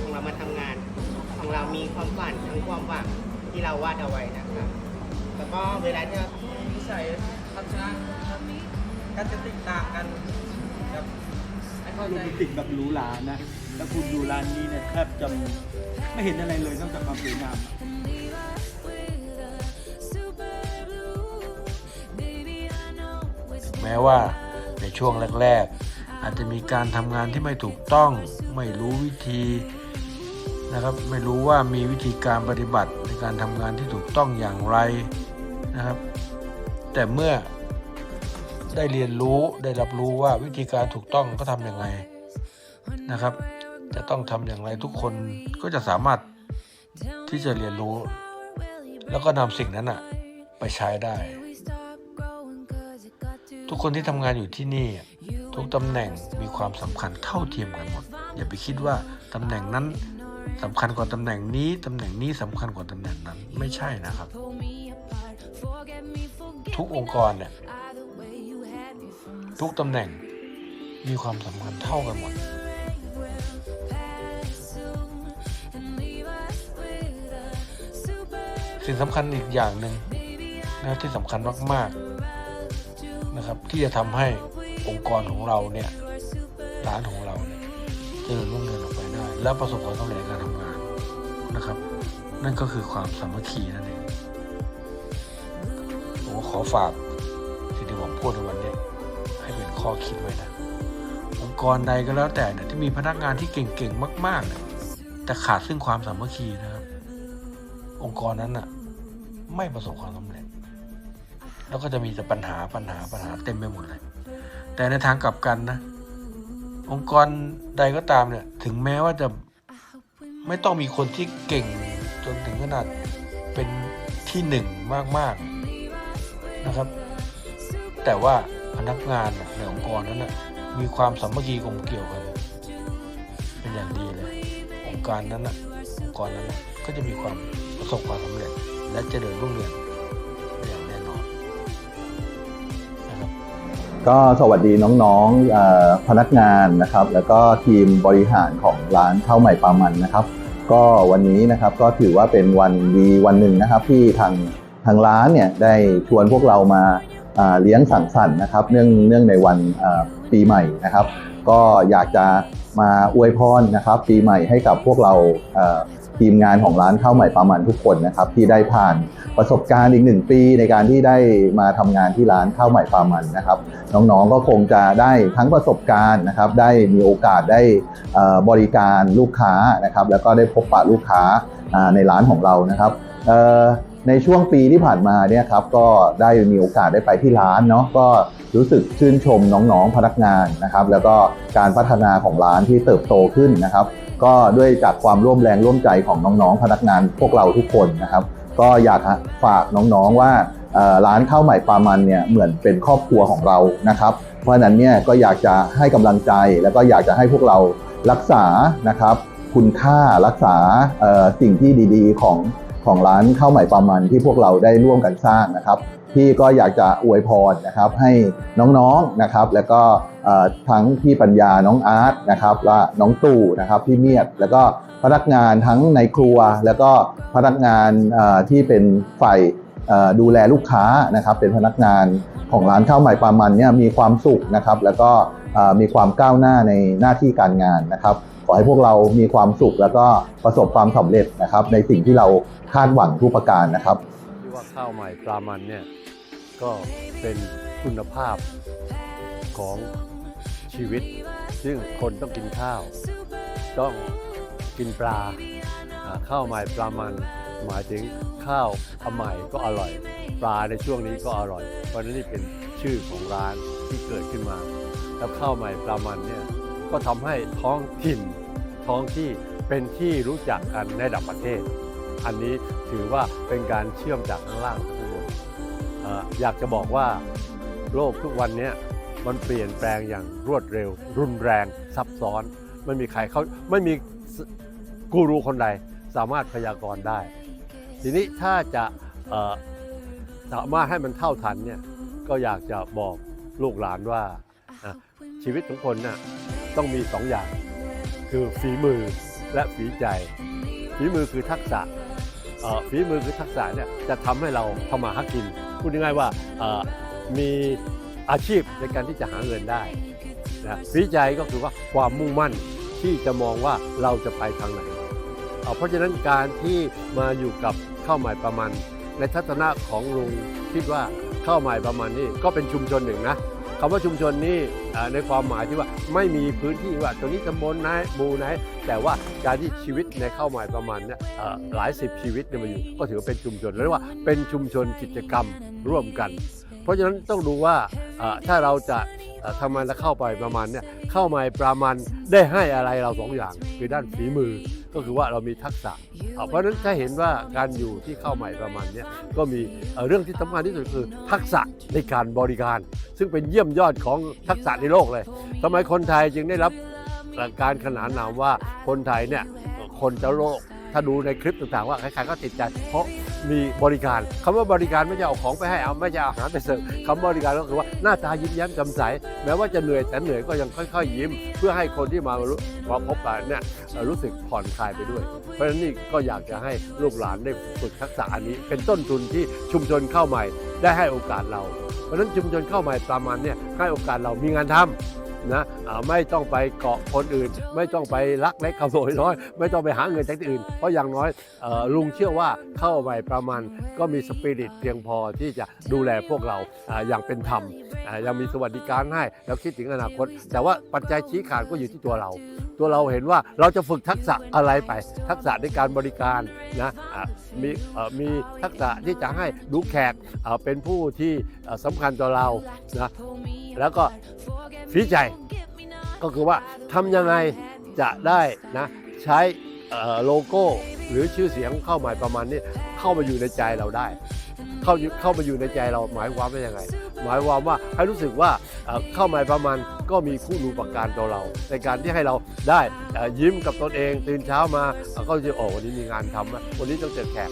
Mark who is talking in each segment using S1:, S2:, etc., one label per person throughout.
S1: ของเรามาทำงาน ของเรามีความฝันทั้งความหวังที่เราวาดเอาไว้นะครับ แล้วก็เวลาที่เรา
S2: นิสัยทัศนะครับก็จะติดต่างกันครับให้เข้า
S3: โร
S2: ใจ
S3: แมนติกแบบหรูหรานะแล้วคุณดูร้านนี้เนี่ยแทบจะไม่เห็นอะไรเลยนอกจากความสวยงาม
S4: แม้ว่าในช่วงแรก ๆ อาจจะมีการทำงานที่ไม่ถูกต้อง ไม่รู้วิธี นะครับไม่รู้ว่ามีวิธีการปฏิบัติในการทำงานที่ถูกต้องอย่างไรนะครับ แต่เมื่อได้เรียนรู้ได้รับรู้ว่าวิธีการถูกต้องก็ทำอย่างไรนะครับ จะต้องทำอย่างไรทุกคนก็จะสามารถที่จะเรียนรู้ แล้วก็นำสิ่งนั้นอะไปใช้ได้ ทุกคนที่ทำงานอยู่ที่นี่ทุกตำแหน่งมีความสำคัญเท่าเทียมกันหมด อย่าไปคิดว่าตำแหน่งนั้น สำคัญกว่าตำแหน่งนี้ตำแหน่งนี้สำคัญกว่าตำแหน่งนั้นไม่ใช่นะครับ ทุกองค์กรเนี่ยทุกตำแหน่งมีความสำคัญเท่ากันหมด สิ่งสำคัญอีกอย่างหนึ่งนะที่สำคัญมากๆนะครับ ที่จะทำให้องค์กรของเราเนี่ยร้านของเราเนี่ยเจริญรุ่งเรืองออกไป และประสบความสำเร็จในการทำงานนะครับ นั่นก็คือความสามัคคีนั่นเองผมขอฝากสิ่งที่ผมพูดในวันนี้ ให้เป็นข้อคิดไว้นะ องค์กรใดก็แล้วแต่เนี่ยที่มีพนักงานที่เก่งๆมากๆเนี่ยแต่ขาดซึ่งความสามัคคีนะครับ องค์กรนั้นน่ะ ไม่ประสบความสำเร็จ แล้วก็จะมีแต่ปัญหาปัญหาปัญหาเต็มไปหมดเลย แต่ในทางกลับกันนะ องค์กรใดก็ตามเนี่ย ถึงแม้ว่าจะไม่ต้องมีคนที่เก่งจนถึงขนาดเป็นที่หนึ่งมากๆนะครับ แต่ว่าพนักงานในองค์กรนั้นนะมีความสามัคคีกลมเกี่ยวกันเป็นอย่างดีเลย องค์การนั้นนะองค์กรนั้นน่ะก็จะมีความประสบความสำเร็จและเจริญรุ่งเรือง
S5: ก็สวัสดีน้องๆพนักงานนะครับ แล้วก็ทีมบริหารของร้านข้าวใหม่ปลามันนะครับ ก็วันนี้นะครับก็ถือว่าเป็นวันดีวันหนึ่งนะครับที่ทางทางร้านเนี่ยได้ชวนพวกเรามาเลี้ยงสังสรรค์นะครับ เนื่องเนื่องในวันปีใหม่นะครับ ก็อยากจะมาอวยพรนะครับ ปีใหม่ให้กับพวกเรา ทีมงานของร้านข้าวใหม่ปลามันทุกคนนะครับที่ได้ผ่านประสบการณ์อีกหนึ่งปีในการที่ได้มาทำงานที่ร้านข้าวใหม่ปลามันนะครับ น้องๆก็คงจะได้ทั้งประสบการณ์นะครับ ได้มีโอกาสได้บริการลูกค้านะครับ แล้วก็ได้พบปะลูกค้าในร้านของเรานะครับในช่วงปีที่ผ่านมาเนี่ยครับก็ได้มีโอกาสได้ไปที่ร้านเนาะก็รู้สึกชื่นชมน้องๆพนักงานนะครับ แล้วก็การพัฒนาของร้านที่เติบโตขึ้นนะครับ ก็ด้วยจากความร่วมแรงร่วมใจของน้องๆ พนักงานพวกเราทุกคนนะครับ ก็อยากฝากน้องๆว่าร้านข้าวใหม่ปลามันเนี่ยเหมือนเป็นครอบครัวของเรานะครับ เพราะฉะนั้นเนี่ยก็อยากจะให้กำลังใจแล้วก็อยากจะให้พวกเรารักษานะครับ คุณค่ารักษาสิ่งที่ดีๆ ของของร้านข้าวใหม่ปลามันที่พวกเราได้ร่วมกันสร้างนะครับ ที่ก็อยากจะอวยพรนะครับให้น้องๆนะครับ แล้วก็ทั้งพี่ปัญญาน้องอาร์ตนะครับและน้องตู่นะครับพี่เมียดแล้วก็พนักงานทั้งในครัว แล้วก็พนักงานที่เป็นฝ่ายดูแลลูกค้านะครับ เป็นพนักงานของร้านข้าวใหม่ปลามันเนี่ยมีความสุขนะครับ แล้วก็มีความก้าวหน้าในหน้าที่การงานนะครับขอให้พวกเรามีความสุขแล้วก็ประสบความสำเร็จนะครับ ในสิ่งที่เราคาดหวังทุกประการนะครับ
S6: ที่ว่าข้าวใหม่ปลามันเนี่ย ก็เป็นคุณภาพของชีวิต ซึ่งคนต้องกินข้าว ต้องกินปลาข้าวใหม่ปลามันหมายถึงข้าวอใหม่ก็อร่อย ปลาในช่วงนี้ก็อร่อย เพราะนั้นนี่เป็นชื่อของร้านที่เกิดขึ้นมา แล้วข้าวใหม่ปลามันเนี่ยก็ทำให้ท้องถิ่นท้องที่เป็นที่รู้จักกันในระดับประเทศ อันนี้ถือว่าเป็นการเชื่อมจากข้างล่าง อยากจะบอกว่าโลกทุกวันนี้มันเปลี่ยนแปลงอย่างรวดเร็ว รุนแรงซับซ้อน ไม่มีใครเขาไม่มีกูรูคนใดสามารถพยากรณ์ได้ ทีนี้ถ้าจะสามารถให้มันเท่าทันเนี่ยก็อยากจะบอกลูกหลานว่าชีวิตของคนน่ะต้องมีสองอย่าง คือฝีมือและฝีใจ ฝีมือคือทักษะฝีมือคือทักษะเนี่ยจะทำให้เราทำมาหากิน พูดง่ายๆว่ามีอาชีพในการที่จะหาเงินได้นะฝีใจก็คือว่าความมุ่งมั่นที่จะมองว่าเราจะไปทางไหนเเพราะฉะนั้นการที่มาอยู่กับข้าวหมายประมาณในทัศนะของลุงคิดว่าข้าวหมายประมาณนี้ก็เป็นชุมชนหนึ่งนะ คำว่าชุมชนนี่ในความหมายที่ว่าไม่มีพื้นที่ว่าตัวนี้ตำบลไหนหมู่ไหน แต่ว่าการที่ชีวิตในเข้ามาประมาณเนี่ยหลายสิบชีวิตเนี่ยมาอยู่ก็ถือว่าเป็นชุมชนเรียกว่าเป็นชุมชนกิจกรรมร่วมกัน เพราะฉะนั้นต้องดูว่าถ้าเราจะทำมันแล้วเข้าไปประมาณเนี่ยเข้ามาประมาณได้ให้อะไรเราสองอย่างคือด้านฝีมือ ก็คือว่าเรามีทักษะเอ่อเพราะฉะนั้นถ้าเห็นว่าการอยู่ที่เข้าใหม่ประมาณเนี่ยก็มีเอ่อเรื่องที่สำคัญที่สุดคือทักษะในการบริการ ซึ่งเป็นเยี่ยมยอดของทักษะในโลกเลยทำไมคนไทยจึงได้รับการขนานนามว่าคนไทยเนี่ยคนจะโลก ถ้าดูในคลิปต่างๆว่าใครๆก็ติดใจ เพราะมีบริการคำว่าบริการไม่ใช่เอาของไปให้เอาไม่ใช่เอาอาหารไปเสิร์ฟคำว่าบริการก็คือว่าหน้าตายิ้มแย้มจ่มใส แม้ว่าจะเหนื่อยแต่เหนื่อยก็ยังค่อย ๆ ยิ้ม เพื่อให้คนที่มามาพบกันเนี่ยรู้สึกผ่อนคลายไปด้วย เพราะฉะนั้นนี่ก็อยากจะให้ลูกหลานได้ฝึกทักษะอันนี้ เป็นต้นทุนที่ชุมชนเข้าใหม่ได้ให้โอกาสเรา เพราะฉะนั้นชุมชนเข้าใหม่ประมาณเนี่ยให้โอกาสเรามีงานทำ นะไม่ต้องไปเกาะคนอื่น ไม่ต้องไปลักเล็กขโมยน้อย ไม่ต้องไปหาเงินจากที่อื่น เพราะอย่างน้อยลุงเชื่อว่าเข้าไปประมาณก็มีสปิริตเพียงพอที่จะดูแลพวกเราอย่างเป็นธรรมยังมีสวัสดิการให้แล้วคิดถึงอนาคต แต่ว่าปัจจัยชี้ขาดก็อยู่ที่ตัวเรา ตัวเราเห็นว่าเราจะฝึกทักษะอะไรไป ทักษะในการบริการนะอะมีมีทักษะที่จะให้ดูแขกเป็นผู้ที่สำคัญต่อเรานะแล้วก็ฝีใจก็คือว่าทำยังไงจะได้นะใช้โลโก้หรือชื่อเสียงเข้ามาประมาณนี้เข้ามาอยู่ในใจเราได้ เข้าเข้ามาอยู่ในใจเราหมายความว่ายังไง หมายความว่าให้รู้สึกว่าเข้ามาประมาณก็มีคู่รูปการต่อเรา ในการที่ให้เราได้ยิ้มกับตนเอง ตื่นเช้ามาเอ่อก็จะโอ้วันนี้มีงานทำวันนี้ต้องเจอแขก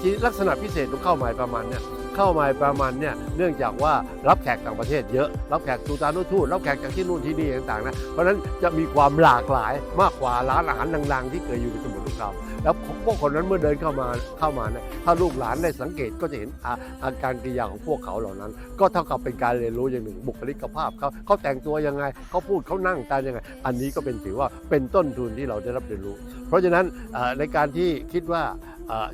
S6: ที่ลักษณะพิเศษของเข้ามาประมาณเนี่ย เข้ามาประมาณเนี่ยเนื่องจากว่ารับแขกต่างประเทศเยอะ รับแขกตูตานุทูตรับแขกจากที่นู่นที่นี่ต่างๆนะเพราะฉะนั้นจะมีความหลากหลายมากกว่าร้านอาหารดังๆ ที่เคยอยู่ในสมุทรสงครามแล้วพวกคนนั้นเมื่อเดินเข้ามาเข้ามาเนี่ยถ้าลูกหลานได้สังเกตก็จะเห็นอาอาการกิริยาของพวกเขาเหล่านั้น ก็เท่ากับเป็นการเรียนรู้อย่างหนึ่งบุคลิกภาพเขาเขาแต่งตัวยังไงเขาพูดเขานั่งตายังไง อันนี้ก็เป็นถือว่าเป็นต้นทุนที่เราได้รับเรียนรู้ เพราะฉะนั้นในการที่คิดว่า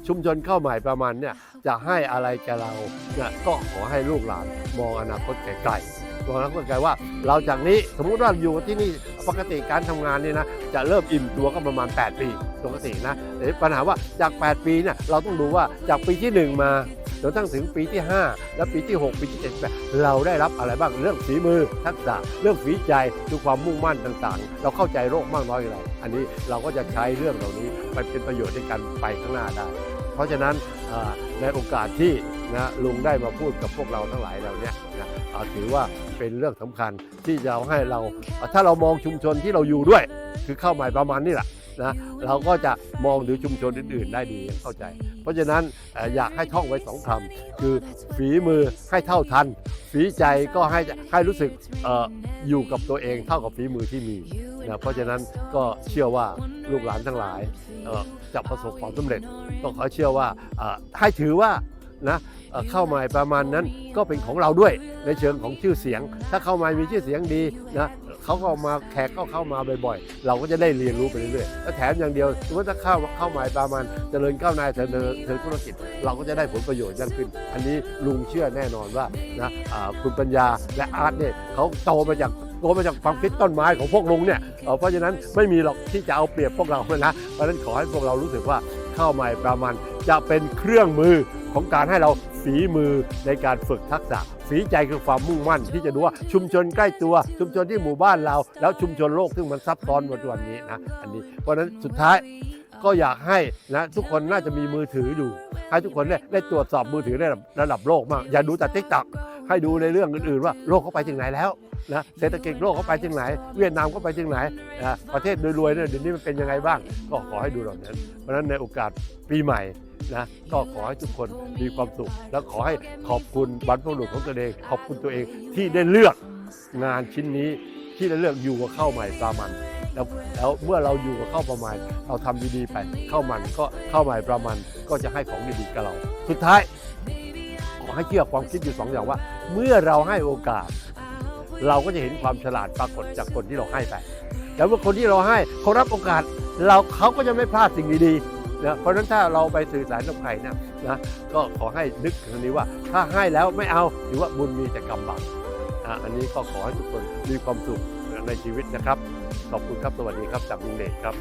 S6: ชุมชนเข้าใหม่ประมาณเนี่ยจะให้อะไรแกเราเนี่ยก็ขอให้ลูกหลานมองอนาคตไกลๆมองอนาคตไกลว่า เราจากนี้สมมุติว่าอยู่ที่นี่ปกติการทำงานเนี่ยนะจะเริ่มอิ่มตัวก็ประมาณ 8 ปีปกตินะแต่ปัญหาว่าจาก 8 ปีเนี่ยเราต้องดูว่าจากปีที่ 1 มา จนตั้งถึงปีที่ 5 และปีที่ 6 ปีที่7เราได้รับอะไรบ้างเรื่องฝีมือทักษะเรื่องฝีใจคือความมุ่งมั่นต่างๆ เราเข้าใจโรคมากน้อยอย่างไรอันนี้เราก็จะใช้เรื่องเหล่านี้ไปเป็นประโยชน์ในการไปข้างหน้าได้ เพราะฉะนั้นในโอกาสที่นะลุงได้มาพูดกับพวกเราทั้งหลายเราเนี่ยนะถือว่าเป็นเรื่องสำคัญที่จะให้เรา ถ้าเรามองชุมชนที่เราอยู่ด้วย คือเข้าหมายประมาณนี้แหละ นะเราก็จะมองดูชุมชนอื่นๆ ได้ดีเข้าใจ เพราะฉะนั้นอยากให้ท่องไว้สองคำคือฝีมือให้เท่าทัน ฝีใจก็ให้ให้รู้สึกออยู่กับตัวเองเท่ากับฝีมือที่มีนะเพราะฉะนั้นก็เชื่อว่าลูกหลานทั้งหลายจะประสบความสำเร็จก็ขอเชื่อว่าให้ถือว่านะเข้ามาประมาณนั้นก็เป็นของเราด้วยในเชิงของชื่อเสียง ถ้าเข้ามามีชื่อเสียงดีนะ เขาก็มาแขกก็เข้ามาบ่อยๆ เราก็จะได้เรียนรู้ไปเรื่อยๆแล้วแถมอย่างเดียวสมมติถ้าเข้าเข้ามาประมาณเจริญก้าวหน้าเจริญเจริญธุรกิจ เราก็จะได้ผลประโยชน์ยิ่งขึ้น อันนี้ลุงเชื่อแน่นอนว่านะคุณปัญญาและอาร์ตเนี่ยเขาโตมาจากโตมาจากความคิดต้นไม้ของพวกลุงเนี่ยเเพราะฉะนั้นไม่มีหรอกที่จะเอาเปรียบพวกเราเลยนะเพราะฉะนั้นขอให้พวกเรารู้สึกว่าเข้าใหมาประมาณจะเป็นเครื่องมือ ของการให้เราฝีมือในการฝึกทักษะ ฝีใจคือความมุ่งมั่น ที่จะดูว่าชุมชนใกล้ตัว ชุมชนที่หมู่บ้านเรา แล้วชุมชนโลกซึ่งมันซับซ้อนมาทุกวันนี้นะอันนี้เพราะนั้นสุดท้ายก็อยากให้นะทุกคนน่าจะมีมือถืออยู่ ให้ทุกคนเนี่ยได้ตรวจสอบมือถือระดับระดับโลกมาก อย่าดูแต่ทิกตอกให้ดูในเรื่องอื่น ๆ ว่าโลกเขาไปถึงไหนแล้วนะเศรษฐกิจโลกเขาไปถึงไหน เวียดนามเขาไปถึงไหนอ่าประเทศรวยๆเนี่ยเดี๋ยวนี้มันเป็นยังไงบ้าง ก็ขอให้ดูเหล่านั้น เพราะฉะนั้นในโอกาสปีใหม่ นะก็ขอให้ทุกคนมีความสุข และขอให้ขอบคุณบรรพบุรุษของตัวเอง ขอบคุณตัวเองที่ได้เลือกงานชิ้นนี้ที่เราเลือกอยู่กับข้าวใหม่ปลามันแล้วแล้วเมื่อเราอยู่กับข้าวประมาณเราทำดีๆไปข้าวมันก็ข้าวใหม่ปลามันก็จะให้ของดีๆกับเรา สุดท้ายขอให้เชื่อความคิดอยู่สองอย่างว่า เมื่อเราให้โอกาส เราก็จะเห็นความฉลาดปรากฏจากคนที่เราให้ไปแล้วเมื่อคนที่เราให้เขารับโอกาส เราเขาก็จะไม่พลาดสิ่งดีๆ นะเพราะฉะนั้นถ้าเราไปสื่อสารกับใครนะนะก็ขอให้นึกถึงนี้ว่า ถ้าให้แล้วไม่เอาถือว่าบุญมีแต่กรรมบาปอะอันนี้ก็ขอให้ทุกคนมีความสุขในชีวิตนะครับ ขอบคุณครับ สวัสดีครับจากลุงเดชครับ